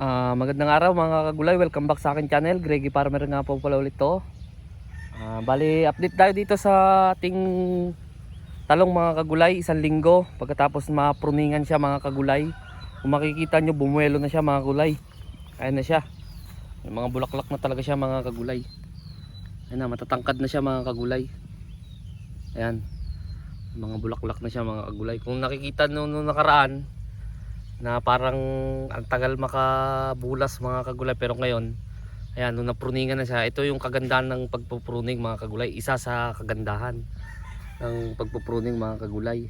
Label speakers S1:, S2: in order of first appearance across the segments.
S1: Ah, magandang araw mga kagulay, welcome back sa akin channel. Greggy Farmer nga po pala ulit to. Ah, bali, update tayo dito sa ating talong mga kagulay, isang linggo. Pagkatapos mapruningan siya mga kagulay. Kung makikita nyo, bumuelo na siya mga kagulay. Ayan na siya. May mga bulaklak na talaga siya mga kagulay. Ayan na, matatangkad na siya mga kagulay. Ayan. Mga bulaklak na siya mga kagulay. Kung nakikita nyo nung nakaraan, na parang ang tagal makabulas mga kagulay. Pero ngayon ayan nung napruningan na siya ito yung kagandahan ng pagpupruning mga kagulay. Isa sa kagandahan ng pagpupruning mga kagulay.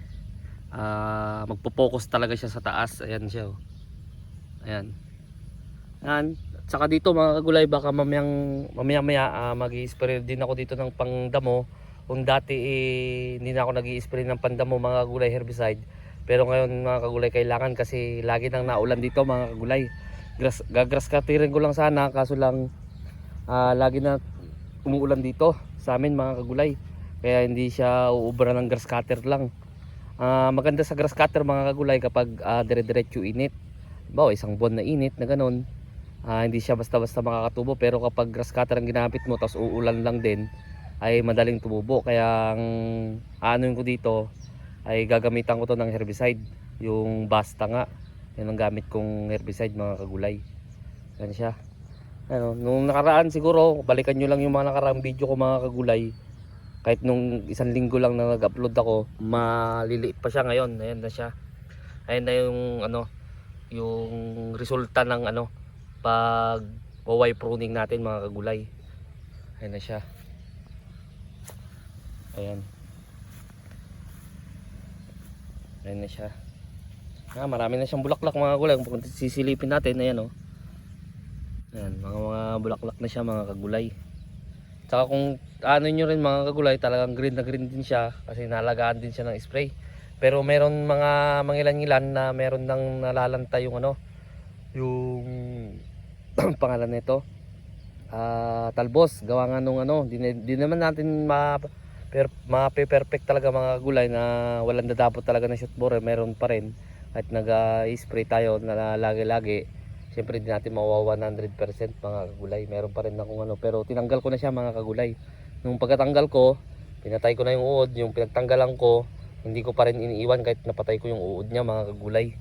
S1: Ah, magpo-focus talaga siya sa taas. Ayan siya oh. ayan. Ayan. Saka dito mga kagulay baka mamayang mamaya maya ah, mag-i-spray din ako dito ng pangdamo. Kung dati eh, hindi na ako nag-i-spray ng pandamo mga kagulay herbicide pero ngayon mga kagulay kailangan kasi lagi nang naulan dito mga kagulay. Grass, gagrass cutterin ko lang sana kaso lang ah, lagi na umuulan dito sa amin mga kagulay. Kaya hindi siya uubra ng grass cutter lang. Ah, maganda sa grass cutter mga kagulay kapag ah, dire-diretso init. Bawa isang buwan na init na ganun. Ah, hindi siya basta-basta makakatubo pero kapag grass cutter ang ginamit mo tapos uulan lang din ay madaling tumubo. Kaya ang ano ko dito ay gagamitan ko to ng herbicide yung basta nga. Yan ang gamit kong herbicide mga kagulay. Yan siya. Ano, nung nakaraan siguro balikan nyo lang yung mga nakaraang video ko mga kagulay. Kahit nung isang linggo lang na nag-upload ako maliliit pa siya ngayon. Ayan na siya. Ayan na yung ano yung resulta ng ano pag waway pruning natin mga kagulay. Ayan na siya. Ayan Ayan na siya. Ah, marami na siyang bulaklak mga gulay. Kung sisilipin natin, ayan oh. Ayan, mga mga bulaklak na siya mga kagulay. Tsaka kung ano nyo rin mga kagulay, talagang green na green din siya kasi nalagaan din siya ng spray. Pero meron mga mangilan-ngilan na meron nang nalalanta yung ano, yung pangalan nito. Ah, talbos, gawa nga nung ano, di, di naman natin ma per, mape-perfect talaga mga gulay na walang dadapot talaga ng shoot borer meron pa rin. At nag-spray tayo na lagi-lagi. Syempre di natin mawawa 100% mga kagulay meron pa rin akong ano pero tinanggal ko na siya mga kagulay nung pagkatanggal ko pinatay ko na yung uod yung pinagtanggalan ko hindi ko pa rin iniiwan kahit napatay ko yung uod niya mga kagulay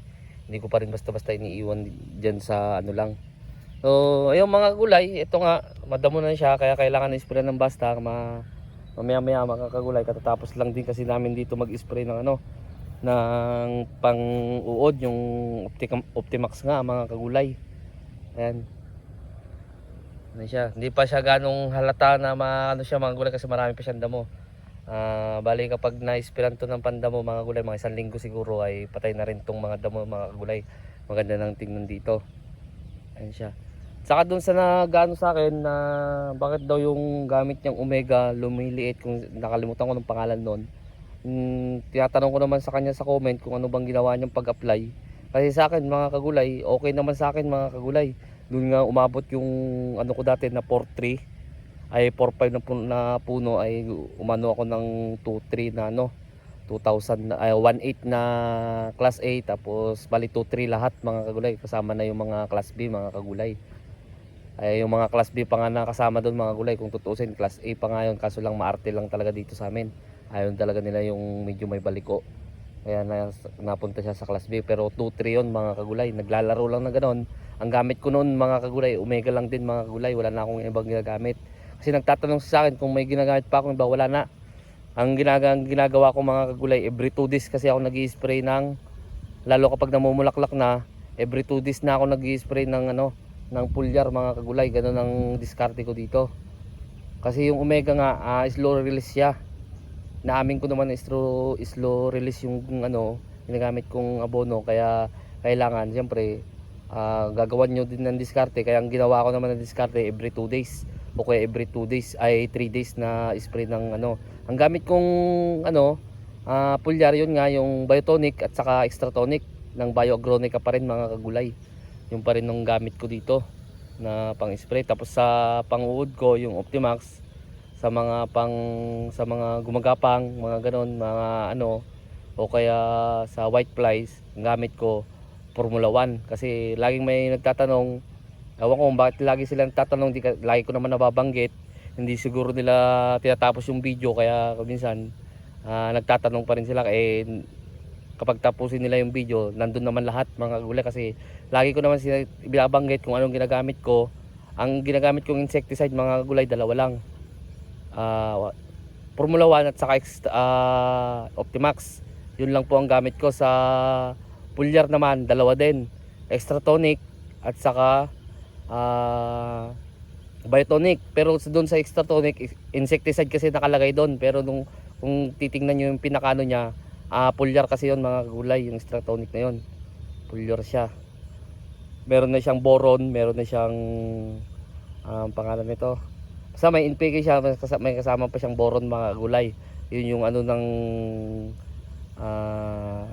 S1: hindi ko pa rin basta-basta iniiwan dyan sa ano lang. So ayun mga kagulay ito nga madamo na siya kaya kailangan i-spray ng basta ma mamaya maya mga kagulay katatapos lang din kasi namin dito mag-spray ng ano ng pang uod yung Optica, Optimax nga mga kagulay. Ayan. Ano siya? Hindi pa siya ganong halata na ma, ano siya mga gulay kasi marami pa siyang damo. Ah, bali kapag na-sprayhan to ng pandamo mga gulay mga isang linggo siguro ay patay na rin tong mga damo mga kagulay. Maganda nang tingnan dito. Ayan siya Saka dun sa nagano sa akin na bakit daw yung gamit niyang Omega lumiliit kung nakalimutan ko ng pangalan nun. Mm, tinatanong ko naman sa kanya sa comment kung ano bang ginawa niyang pag-apply. Kasi sa akin mga kagulay, okay naman sa akin mga kagulay. Doon nga umabot yung ano ko dati na 4.3 ay 4.5 na puno, na puno ay umano ako ng 2.3 na ano 2000 na ay 1.8 na class A tapos bali 2.3 lahat mga kagulay kasama na yung mga class B mga kagulay ay yung mga class B pa nga nakasama doon mga gulay kung tutuusin class A pa nga yun kaso lang maarte lang talaga dito sa amin. Ayun talaga nila yung medyo may baliko. Kaya na, napunta siya sa class B pero 2-3 yun mga kagulay. Naglalaro lang na ganon ang gamit ko noon mga kagulay omega lang din mga kagulay. Wala na akong ibang ginagamit. Kasi nagtatanong sa akin kung may ginagamit pa ako ba wala na. Ang ginagawa, ginagawa ko mga kagulay every 2 days kasi ako nag spray ng lalo kapag namumulaklak na every 2 days na ako nag spray ng ano ng pulyar mga kagulay. Ganun ang diskarte ko dito. Kasi yung omega nga ah, slow release siya. Naamin ko naman na slow, slow release yung ano ginagamit kong abono. Kaya kailangan siyempre ah, gagawan nyo din ng diskarte. Kaya ang ginawa ko naman ng diskarte every 2 days. O kaya every 2 days ay 3 days na spray ng ano. Ang gamit kong ano ah, pulyar yun nga yung biotonic at saka extra tonic. Ng bioagronica pa rin mga kagulay yung pa rin ng gamit ko dito na pang spray tapos sa panguod ko yung Optimax sa mga pang sa mga gumagapang mga ganon mga ano o kaya sa white flies gamit ko Formula 1 kasi laging may nagtatanong Ewan ko bakit lagi sila nagtatanong, di lagi ko naman nababanggit. Hindi siguro nila tinatapos yung video kaya minsan ah, nagtatanong pa rin sila eh kapag tapusin nila yung video, nandun naman lahat mga gulay kasi lagi ko naman sila binabanggit kung anong ginagamit ko. Ang ginagamit kong insecticide mga gulay dalawa lang. Ah, Formula 1 at saka ah, Optimax. Yun lang po ang gamit ko sa pulyar naman, dalawa din. Extra tonic at saka ah biotonic pero doon sa extra tonic insecticide kasi nakalagay doon pero nung kung titingnan niyo yung pinakano niya ah pulyar kasi yon mga gulay yung extra tonic na yon pulyar siya. Meron na siyang boron meron na siyang ang pangalan nito. Basta may NPK siya may kasama, pa siyang boron mga gulay. Yun yung ano ng ah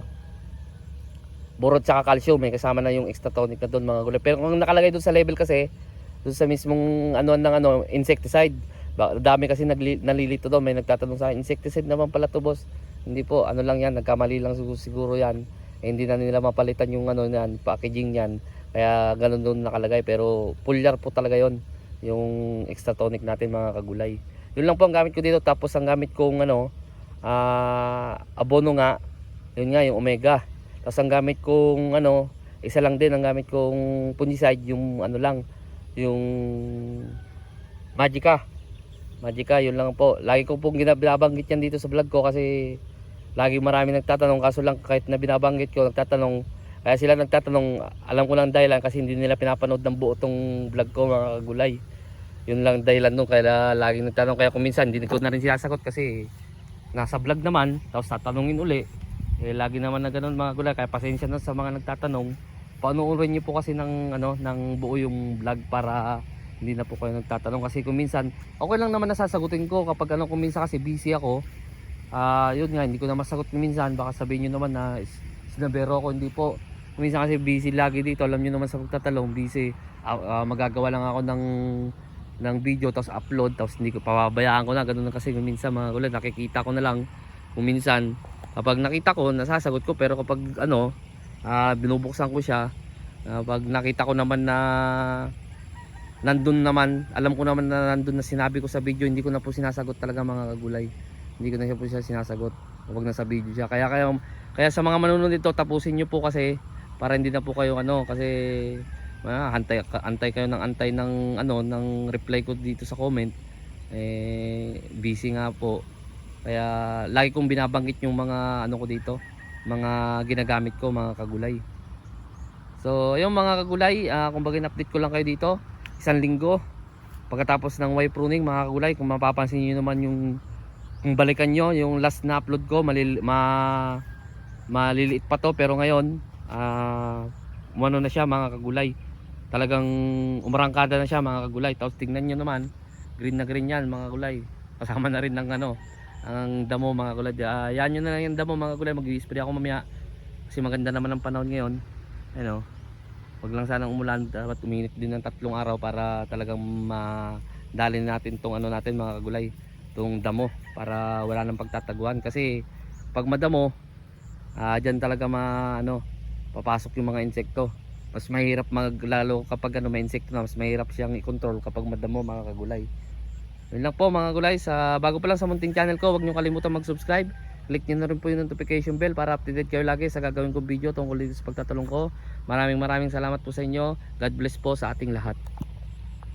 S1: boron tsaka calcium. May kasama na yung extra tonic na doon mga gulay. Pero kung nakalagay doon sa label kasi doon sa mismong ano ng ano insecticide. Dami kasi nagli, nalilito doon may nagtatanong sa akin insecticide naman pala to boss hindi po ano lang yan nagkamali lang siguro, yan. Eh, hindi na nila mapalitan yung ano yan packaging yan kaya ganun doon nakalagay pero pulyar po talaga yon yung extra tonic natin mga kagulay. Yun lang po ang gamit ko dito. Tapos ang gamit kong ano ah abono nga yun nga yung omega. Tapos ang gamit kong ano isa lang din ang gamit kong fungicide yung ano lang yung Magica. Magica, yun lang po. Lagi ko pong binabanggit yan dito sa vlog ko kasi lagi marami nagtatanong kaso lang kahit na binabanggit ko nagtatanong kaya sila nagtatanong alam ko lang dahilan kasi hindi nila pinapanood ng buo tong vlog ko mga kagulay yun lang dahilan nung kaya lagi nagtatanong. Kaya kung minsan hindi ko na rin sinasagot kasi nasa vlog naman tapos tatanungin uli. Eh lagi naman na ganun mga gulay. Kaya pasensya na sa mga nagtatanong. Panoorin niyo po kasi ng ano ng buo yung vlog para hindi na po kayo nagtatanong. Kasi kung minsan okay lang naman nasasagutin ko kapag ano kung minsan kasi busy ako ah yun nga hindi ko na masagot minsan. Baka sabihin niyo naman na sinabero ko hindi po. Minsan kasi busy lagi dito. Alam niyo naman sa pagtatalong busy. Ah, ah, magagawa lang ako ng ng video tapos upload tapos hindi ko pababayaan ko na. Ganun kasi minsan mga gulat nakikita ko na lang kung minsan. Kapag nakita ko nasasagot ko. Pero kapag ano ah, binubuksan ko siya ah, pag nakita ko naman na nandun naman alam ko naman na nandun na sinabi ko sa video hindi ko na po sinasagot talaga mga kagulay hindi ko na siya po siya sinasagot. Kapag nasa video siya. Kaya kaya kaya sa mga manunod dito tapusin niyo po kasi para hindi na po kayo ano kasi ah, antay antay kayo ng antay ng ano ng reply ko dito sa comment. Eh busy nga po. Kaya lagi kong binabanggit yung mga ano ko dito mga ginagamit ko mga kagulay. So yung mga kagulay uh, kumbaga update ko lang kayo dito. Isang linggo. Pagkatapos ng Y pruning mga kagulay kung mapapansin niyo naman yung kung balikan nyo yung last na upload ko malil, ma, maliliit pa to pero ngayon ah umano na siya mga kagulay. Talagang umarangkada na siya mga kagulay. Tapos tingnan nyo naman green na green yan mga gulay kasama na rin ng ano ang damo mga gulay Ah, yan yun na lang yung damo mga gulay mag spray ako mamaya kasi maganda naman ang panahon ngayon. Ano wag lang sanang umulan dapat uminit din ng tatlong araw para talagang madali natin tong ano natin mga kagulay tong damo para wala nang pagtataguan kasi pag madamo ah diyan talaga ma ano papasok yung mga insekto. Mas mahirap maglalo kapag ano may insekto na mas mahirap siyang i-control kapag madamo mga kagulay. Yun lang po mga gulay sa bago pa lang sa munting channel ko huwag niyo kalimutan mag-subscribe. Click niyo na rin po yung notification bell para updated kayo lagi sa gagawin kong video tungkol dito sa pagtatalong ko. Maraming maraming salamat po sa inyo. God bless po sa ating lahat